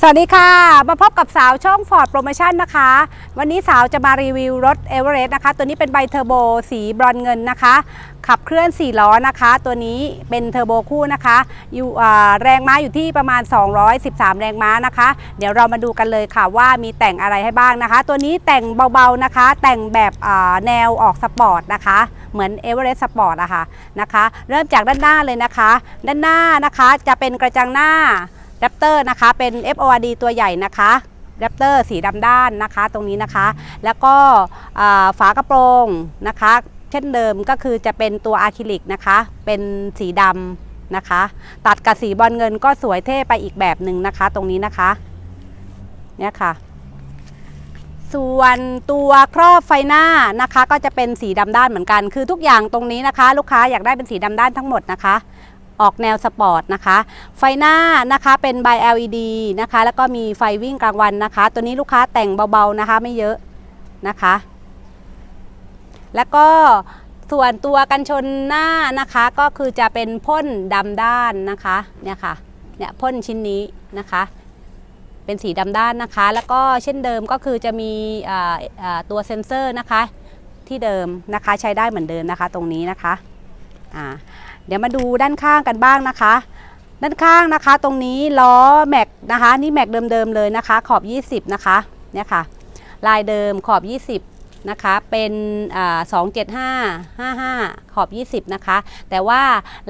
สวัสดีค่ะ มาพบกับสาวช่อง Ford Promotion นะคะ วันนี้สาวจะมารีวิวรถ e v e r e s t นะคะ ตัวนี้เป็นใบเทอร์โบสีบรอนเงินนะคะ ขับเคลื่อน 4 ล้อนะคะ ตัวนี้เป็นเทอร์โบคู่นะคะ อยู่แรงม้าอยู่ที่ประมาณ 213 แรงม้านะคะ เดี๋ยวเรามาดูกันเลยค่ะว่ามีแต่งอะไรให้บ้างนะคะ ตัวนี้แต่งเบาๆนะคะ แต่งแบบแนวออกสปอร์ตนะคะเหมือน e v e r e s t Sport อะค่ะนะคะ เริ่มจากด้านหน้าเลยนะคะ ด้านหน้านะคะจะเป็นกระจังหน้า แรปเตอร์นะคะเป็น FORD ตัวใหญ่นะคะแรปเตอร์สีดำด้านนะคะตรงนี้นะคะ แล้วก็ฝากระโปรงนะคะ เช่นเดิมก็คือจะเป็นตัวอะคริลิกนะคะ เป็นสีดำนะคะ ตัดกับสีบอลเงินก็สวยเท่ไปอีกแบบหนึ่งนะคะ ตรงนี้นะคะเนี่ยค่ะ ส่วนตัวครอบไฟหน้านะคะ ก็จะเป็นสีดำด้านเหมือนกัน คือทุกอย่างตรงนี้นะคะ ลูกค้าอยากได้เป็นสีดำด้านทั้งหมดนะคะ ออกแนวสปอร์ตนะคะ ไฟหน้านะคะเป็น by LED นะคะ แล้วก็มีไฟวิ่งกลางวันนะคะ ตัวนี้ลูกค้าแต่งเบาๆนะคะไม่เยอะนะคะ แล้วก็ส่วนตัวกันชนหน้านะคะก็คือจะเป็นพ่นดำด้านนะคะเนี่ยค่ะเนี่ยพ่นชิ้นนี้นะคะ เป็นสีดำด้านนะคะ แล้วก็เช่นเดิมก็คือจะมีตัวเซ็นเซอร์นะคะที่เดิมนะคะใช้ได้เหมือนเดิมนะคะตรงนี้นะคะอ่า เดี๋ยวมาดูด้านข้างกันบ้างนะคะ ด้านข้างนะคะ ตรงนี้ล้อแม็กนะคะ นี่แม็กเดิมๆเลยนะคะ ขอบ 20 นะคะ เนี่ยค่ะ ลายเดิมขอบ 20นะคะเป็นสอ่า275 55ขอบ 20 นะคะ แต่ว่า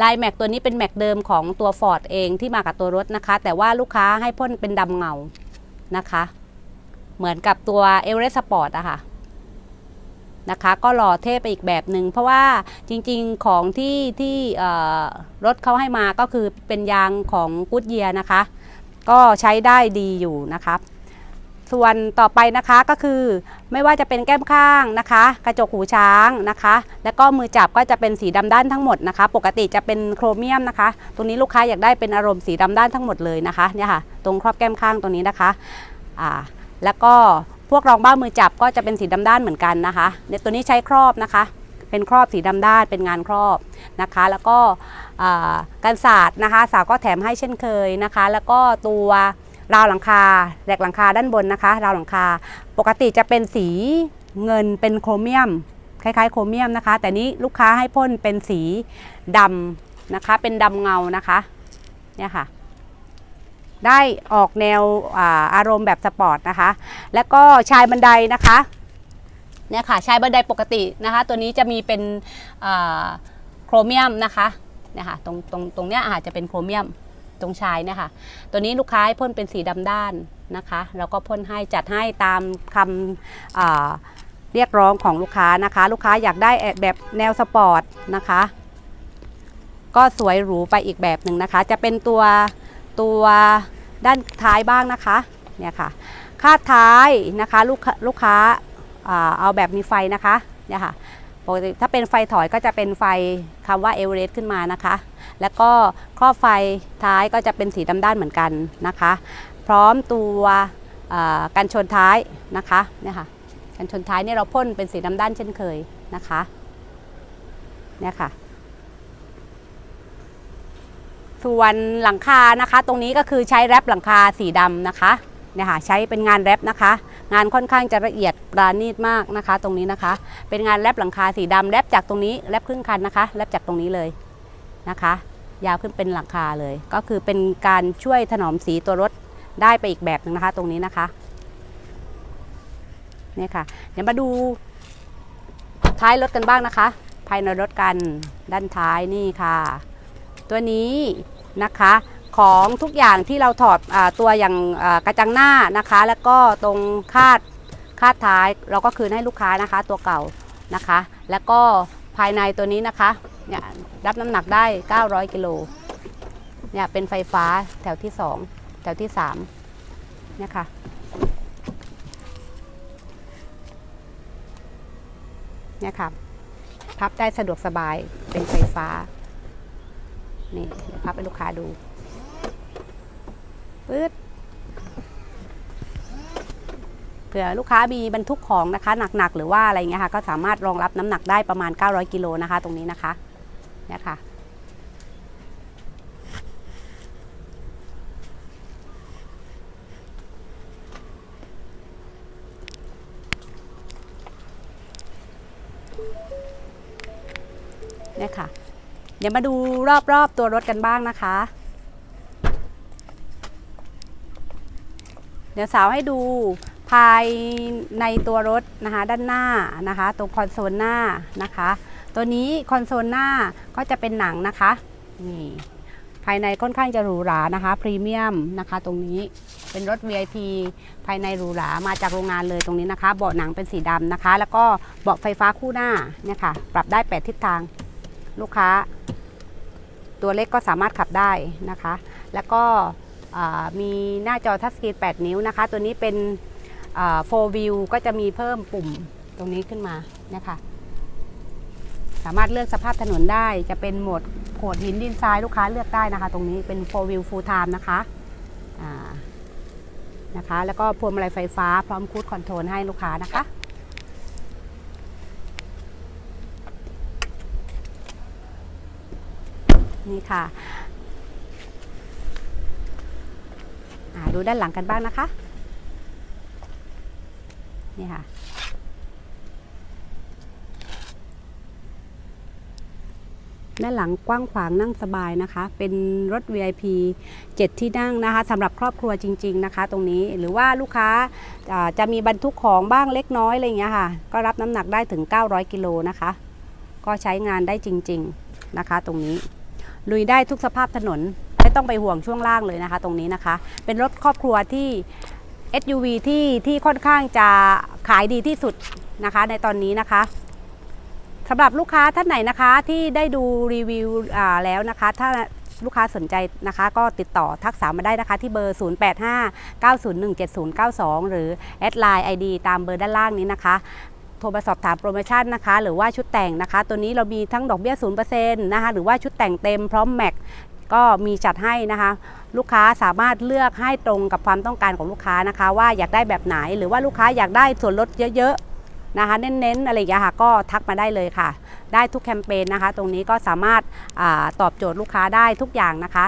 ลายแม็กตัวนี้เป็นแม็กเดิมของตัว Ford เองที่มากับตัวรถนะคะ แต่ว่าลูกค้าให้พ่นเป็นดำเงานะคะ เหมือนกับตัว e v e r e s t Sport อะค่ะ นะคะ ก็หล่อเท่ไปอีกแบบหนึ่งเพราะว่าจริงๆของที่ที่รถเขาให้มาก็คือเป็นยางของกูดเยียนะคะ ก็ใช้ได้ดีอยู่นะครับส่วนต่อไปนะคะก็คือไม่ว่าจะเป็นแก้มข้างนะคะ กระจกหูช้างนะคะ แล้วก็มือจับก็จะเป็นสีดำด้านทั้งหมดนะคะ ปกติจะเป็นโครเมียมนะคะ ตรงนี้ลูกค้าอยากได้เป็นอารมณ์สีดำด้านทั้งหมดเลยนะคะเนี่ยค่ะ ตรงครอบแก้มข้างตรงนี้นะคะอ่าแล้วก็ พวกรองบ้ามือจับก็จะเป็นสีดำด้านเหมือนกันนะคะเนี่ยตัวนี้ใช้ครอบนะคะ เป็นครอบสีดำด้านเป็นงานครอบนะคะ แล้วก็อ่ากันศาสตร์นะคะ สาวก็แถมให้เช่นเคยนะคะ แล้วก็ตัวราวหลังคาแหลกหลังคาด้านบนนะคะ ราวหลังคา ปกติจะเป็นสีเงินเป็นโครเมียม คล้ายๆ โครเมียมนะคะ แต่นี้ลูกค้าให้พ่นเป็นสีดำนะคะ เป็นดำเงานะคะเนี่ยค่ะ ได้ออกแนวอาอารมณ์แบบสปอร์ตนะคะ แล้วก็ชายบันไดนะคะเนี่ยค่ะชายบันไดปกตินะคะ ตัวนี้จะมีเป็นโครเมียมนะคะเนี่ยค่ะตรงตรงตรงเนี้ยอาจจะเป็นโครเมียมตรงชายเนี่ยค่ะ ตัวนี้ลูกค้าพ่นเป็นสีดำด้านนะคะ แล้วก็พ่นให้จัดให้ตามคำอ่าเรียกร้องของลูกค้านะคะ ลูกค้าอยากได้แบบแนวสปอร์ตนะคะ ก็สวยหรูไปอีกแบบหนึ่งนะคะ จะเป็นตัวตัว ด้านท้ายบ้างนะคะเนี่ยค่ะคาดท้ายนะคะลูกค้าลูกค้าเอาแบบมีไฟนะคะเนี่ยค่ะปกติถ้าเป็นไฟถอยก็จะเป็นไฟคำว่าเอเวอเรสต์ขึ้นมานะคะ แล้วก็ครอบไฟท้ายก็จะเป็นสีดำด้านเหมือนกันนะคะ พร้อมตัวอ่ากันชนท้ายนะคะเนี่ยค่ะกันชนท้ายเนี่ยเราพ่นเป็นสีดำด้านเช่นเคยนะคะเนี่ยค่ะ ส่วนหลังคานะคะ ตรงนี้ก็คือใช้แรปหลังคาสีดำนะคะเนี่ยค่ะใช้เป็นงานแรปนะคะ งานค่อนข้างจะละเอียดปราณีตมากนะคะ ตรงนี้นะคะ เป็นงานแรปหลังคาสีดำแรปจากตรงนี้แรปครึ่งคันนะคะแรปจากตรงนี้เลยนะคะ ยาวขึ้นเป็นหลังคาเลย ก็คือเป็นการช่วยถนอมสีตัวรถได้ไปอีกแบบหนึงนะคะ ตรงนี้นะคะเนี่ยค่ะ เดี๋ยวมาดูท้ายรถกันบ้างนะคะ ภายในรถกันด้านท้ายนี่ค่ะ ตัวนี้ นะคะ ของทุกอย่างที่เราถอดอตัวอย่างกระจังหน้านะคะ แล้วก็ตรงคาดคาดท้ายเราก็คืนให้ลูกค้านะคะตัวเก่านะคะ แล้วก็ภายในตัวนี้นะคะเนี่ยรับน้ำหนักได้ 900 กิโลเนี่ยเป็นไฟฟ้าแถวที่ 2 แถวที่3เนี่ยค่ะเนี่ยค่ะพับได้สะดวกสบายเป็นไฟฟ้า นี่เดี๋ยวพับให้ลูกค้าดูปื๊ดเผื่อลูกค้ามีบรรทุกของนะคะ หนักๆ หรือว่าอะไรเงี้ยค่ะ ก็สามารถรองรับน้ำหนักได้ประมาณ 900 กิโลนะคะ ตรงนี้นะคะเนี่ยค่ะเนี่ยค่ะ เดี๋ยวมาดูรอบๆตัวรถกันบ้างนะคะ เดี๋ยวสาวให้ดูภายในตัวรถนะคะด้านหน้านะคะ ตรงคอนโซลหน้านะคะ ตัวนี้คอนโซลหน้าก็จะเป็นหนังนะคะนี่ภายในค่อนข้างจะหรูหรานะคะพรีเมียมนะคะตรงนี้เป็นรถ VIP ภายในหรูหรามาจากโรงงานเลยตรงนี้นะคะ เบาะหนังเป็นสีดำนะคะ แล้วก็เบาะไฟฟ้าคู่หน้าเนี่ยค่ะปรับได้ 8 ทิศทางลูกค้า ตัวเล็กก็สามารถขับได้นะคะ แล้วก็มีหน้าจอทัชสกรีน8 นิ้วนะคะ ตัวนี้เป็นโฟวิวก็จะมีเพิ่มปุ่มตรงนี้ขึ้นมานะคะ สามารถเลือกสภาพถนนได้ จะเป็นโหมดโขดหินดินทรายลูกค้าเลือกได้นะคะ ตรงนี้เป็น4 wheel full time นะคะนะคะ แล้วก็พวงมาลัยไฟฟ้าพร้อมคูดคอนโทรลให้ลูกค้านะคะ นี่ค่ะดูด้านหลังกันบ้างนะคะ นี่ค่ะ ด้านหลังกว้างขวางนั่งสบายนะคะ เป็นรถ VIP 7 ที่นั่งนะคะสำหรับครอบครัวจริง ๆนะคะ ตรงนี้หรือว่าลูกค้าอ่าจะมีบรรทุกของบ้างเล็กน้อยอะไรอย่างเงี้ยค่ะ ก็รับน้ำหนักได้ถึง 900 กิโลนะคะ ก็ใช้งานได้จริง ๆนะคะ ตรงนี้ ลุยได้ทุกสภาพถนน ไม่ต้องไปห่วงช่วงล่างเลยนะคะ ตรงนี้นะคะ เป็นรถครอบครัวที่ SUV ที่ที่ค่อนข้างจะขายดีที่สุดนะคะ ในตอนนี้นะคะสำหรับลูกค้าท่านไหนนะคะที่ได้ดูรีวิวแล้วนะคะ ถ้าลูกค้าสนใจนะคะ ก็ติดต่อทักษามาได้นะคะ ที่เบอร์ 0859017092 หรือแอดไลน์ ID ตามเบอร์ด้านล่างนี้นะคะ โทรมาสอบถามโปรโมชั่นนะคะ หรือว่าชุดแต่งนะคะ ตัวนี้เรามีทั้งดอกเบี้ย0%นะคะหรือว่าชุดแต่งเต็มพร้อมแม็กก็มีจัดให้นะคะ ลูกค้าสามารถเลือกให้ตรงกับความต้องการของลูกค้านะคะ ว่าอยากได้แบบไหนหรือว่าลูกค้าอยากได้ส่วนลดเยอะๆนะคะ เน้นๆอะไรอย่างเงี้ยค่ะก็ทักมาได้เลยค่ะ ได้ทุกแคมเปญนะคะ ตรงนี้ก็สามารถอาตอบโจทย์ลูกค้าได้ทุกอย่างนะคะ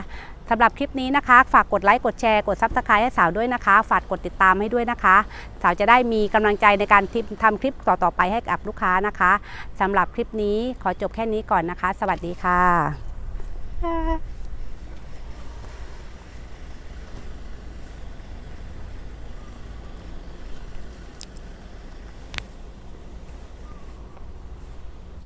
สำหรับคลิปนี้นะคะ ฝากกดไลค์กดแชร์กดซับสไครต์ให้สาวด้วยนะคะ ฝากกดติดตามให้ด้วยนะคะ สาวจะได้มีกำลังใจในการทำคลิปต่อๆไปให้กับลูกค้านะคะสำหรับคลิปนี้ขอจบแค่นี้ก่อนนะคะ สวัสดีค่ะ